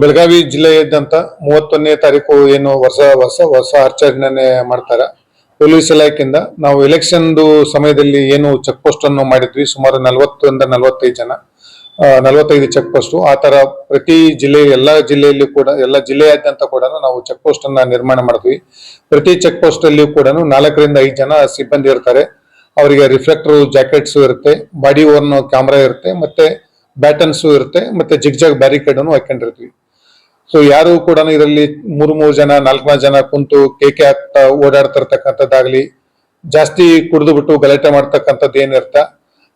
ಬೆಳಗಾವಿ ಜಿಲ್ಲೆಯಾದ್ಯಂತ ಮೂವತ್ತೊಂದನೇ ತಾರೀಕು ಏನು ವರ್ಷ ಹೊಸ ಹೊಸ ಆಚರಣೆ ಮಾಡ್ತಾರೆ. ಪೊಲೀಸ್ ಇಲಾಖೆಯಿಂದ ನಾವು ಎಲೆಕ್ಷನ್ದು ಸಮಯದಲ್ಲಿ ಏನು ಚೆಕ್ ಪೋಸ್ಟ್ ಅನ್ನು ಮಾಡಿದ್ವಿ, ಸುಮಾರು ನಲವತ್ತರಿಂದ ನಲವತ್ತೈದು ಜನ ನಲವತ್ತೈದು ಚೆಕ್ ಪೋಸ್ಟ್ ಆ ತರ ಪ್ರತಿ ಜಿಲ್ಲೆ, ಎಲ್ಲ ಜಿಲ್ಲೆಯಲ್ಲಿ ಕೂಡ, ಎಲ್ಲ ಜಿಲ್ಲೆಯಾದ್ಯಂತ ಕೂಡ ನಾವು ಚೆಕ್ ಪೋಸ್ಟ್ ಅನ್ನ ನಿರ್ಮಾಣ ಮಾಡಿದ್ವಿ. ಪ್ರತಿ ಚೆಕ್ ಪೋಸ್ಟ್ ಅಲ್ಲಿ ಕೂಡ ನಾಲ್ಕರಿಂದ ಐದು ಜನ ಸಿಬ್ಬಂದಿ ಇರ್ತಾರೆ. ಅವರಿಗೆ ರಿಫ್ಲೆಕ್ಟರ್, ಜಾಕೆಟ್ಸ್ ಇರುತ್ತೆ, ಬಾಡಿ ಓರ್ನ್ ಕ್ಯಾಮ್ರಾ ಇರುತ್ತೆ, ಮತ್ತೆ ಬ್ಯಾಟನ್ಸ್ ಇರುತ್ತೆ, ಮತ್ತೆ ಜಿಗ್ಜಾಗ್ ಬ್ಯಾರಿಕೇಡ್ ಅನ್ನು ಹಾಕೊಂಡಿರ್ತೀವಿ. ಸೊ ಯಾರು ಕೂಡ ಇದರಲ್ಲಿ ಮೂರು ಮೂರು ಜನ, ನಾಲ್ಕು ಜನ ಕುಂತು ಕೇಕೆ ಹಾಕ್ತಾ ಓಡಾಡ್ತಿರ್ತಕ್ಕಂಥದ್ದಾಗ್ಲಿ, ಜಾಸ್ತಿ ಕುಡಿದು ಬಿಟ್ಟು ಗಲಾಟೆ ಮಾಡ್ತಕ್ಕಂಥದ್ದು ಏನಿರ್ತ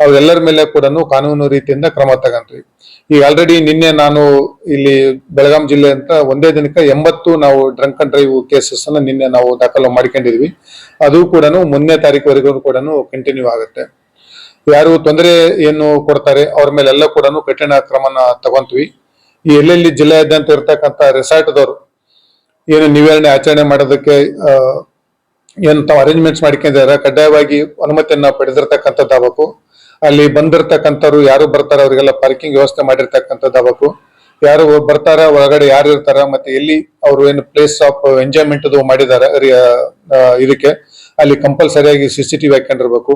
ಅವ್ರೆಲ್ಲರ ಮೇಲೆ ಕೂಡ ಕಾನೂನು ರೀತಿಯಿಂದ ಕ್ರಮ ತಗೊಂತೀವಿ ಈಗ ಆಲ್ರೆಡಿ ನಿನ್ನೆ ನಾನು ಇಲ್ಲಿ ಬೆಳಗಾಂ ಜಿಲ್ಲೆ ಅಂತ ಒಂದೇ ದಿನಕ್ಕೆ ಎಂಬತ್ತು ನಾವು ಡ್ರಂಕ್ ಅಂಡ್ ಡ್ರೈವ್ ಕೇಸಸ್ ಅನ್ನ ನಿನ್ನೆ ನಾವು ದಾಖಲು ಮಾಡಿಕೊಂಡಿದ್ವಿ. ಅದು ಕೂಡ ಮುಂದನೇ ತಾರೀಕುವರೆಗೂ ಕೂಡ ಕಂಟಿನ್ಯೂ ಆಗುತ್ತೆ. ಯಾರು ತೊಂದರೆ ಏನು ಕೊಡ್ತಾರೆ, ಅವ್ರ ಮೇಲೆಲ್ಲ ಕೂಡ ಕಠಿಣ ಕ್ರಮನ ತಗೊಂತೀವಿ ಈ ಎಲ್ಲೆಲ್ಲಿ ಜಿಲ್ಲೆಯಾದ್ಯಂತ ಇರ್ತಕ್ಕಂಥ ರೆಸಾರ್ಟ್ದವರು ಏನು ನಿವಾರಣೆ ಆಚರಣೆ ಮಾಡೋದಕ್ಕೆ ಏನು ತಾವು ಅರೇಂಜ್ಮೆಂಟ್ಸ್ ಮಾಡ್ಕೊಂಡಿದ್ದಾರೆ, ಕಡ್ಡಾಯವಾಗಿ ಅನುಮತಿಯನ್ನ ಪಡೆದಿರ್ತಕ್ಕಂಥದ್ದಾಗಬೇಕು. ಅಲ್ಲಿ ಬಂದಿರತಕ್ಕಂಥವ್ರು ಯಾರು ಬರ್ತಾರ, ಅವರಿಗೆಲ್ಲ ಪಾರ್ಕಿಂಗ್ ವ್ಯವಸ್ಥೆ ಮಾಡಿರ್ತಕ್ಕಂಥದ್ದಾಗಬೇಕು. ಯಾರು ಬರ್ತಾರ, ಒಳಗಡೆ ಯಾರು ಇರ್ತಾರ, ಮತ್ತೆ ಎಲ್ಲಿ ಅವರು ಏನು ಪ್ಲೇಸ್ ಆಫ್ ಎಂಜಾಯ್ಮೆಂಟ್ ಮಾಡಿದ್ದಾರೆ ಇದಕ್ಕೆ. ಅಲ್ಲಿ ಕಂಪಲ್ಸರಿಯಾಗಿ ಸಿ ಸಿ ಟಿವಿ ಹಾಕೊಂಡಿರ್ಬೇಕು